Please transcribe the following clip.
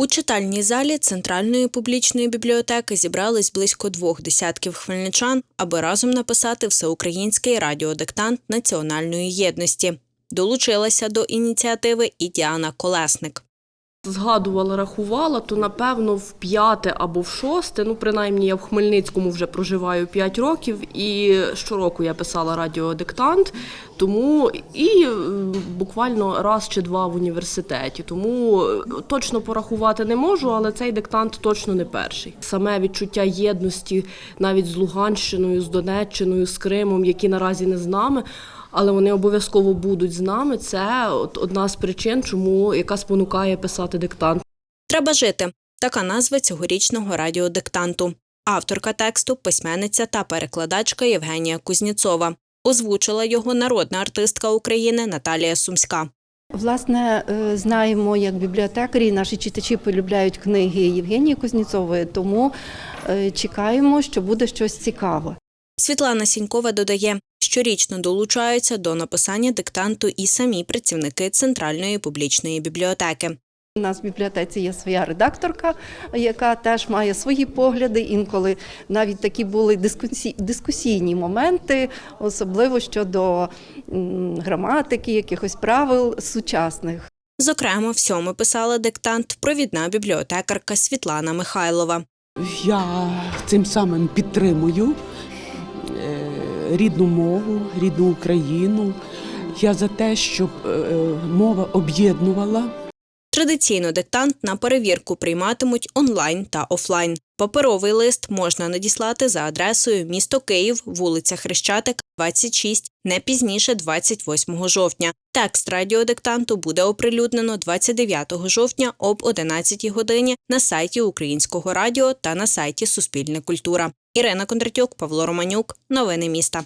У читальній залі центральної публічної бібліотеки зібрались близько двох десятків хмельничан, аби разом написати всеукраїнський радіодиктант національної єдності. Долучилася до ініціативи і Діана Колесник. Згадувала, рахувала, то напевно в п'яте або в шосте. Ну, принаймні, я в Хмельницькому вже проживаю 5 років, і щороку я писала радіодиктант, тому і е, буквально раз чи два в університеті. Тому е, точно порахувати не можу, але цей диктант точно не перший. Саме відчуття єдності навіть з Луганщиною, з Донеччиною, з Кримом, які наразі не з нами. Але вони обов'язково будуть з нами. Це от одна з причин, чому яка спонукає писати диктант. Треба жити. Така назва цьогорічного радіодиктанту. Авторка тексту, письменниця та перекладачка Євгенія Кузніцова. Озвучила його народна артистка України Наталія Сумська. Власне, е, знаємо, як бібліотекарі, наші читачі полюбляють книги Євгенії Кузніцової, тому е, чекаємо, що буде щось цікаве. Світлана Сінькова додає, щорічно долучаються до написання диктанту і самі працівники Центральної публічної бібліотеки. У нас в бібліотеці є своя редакторка, яка теж має свої погляди. Інколи навіть такі були дискусі... дискусійні моменти, особливо щодо граматики, якихось правил сучасних. Зокрема, всьому писала диктант провідна бібліотекарка Світлана Михайлова. Я цим самим підтримую рідну мову, рідну Україну. Я за те, щоб е, мова об'єднувала. Традиційно диктант на перевірку прийматимуть онлайн та офлайн. Паперовий лист можна надіслати за адресою місто Київ, вулиця Хрещатик, 26, не пізніше 28 жовтня. Текст радіодиктанту буде оприлюднено 29 жовтня об 11 годині на сайті Українського радіо та на сайті Суспільне культура. Ірина Кондратюк, Павло Романюк. Новини міста.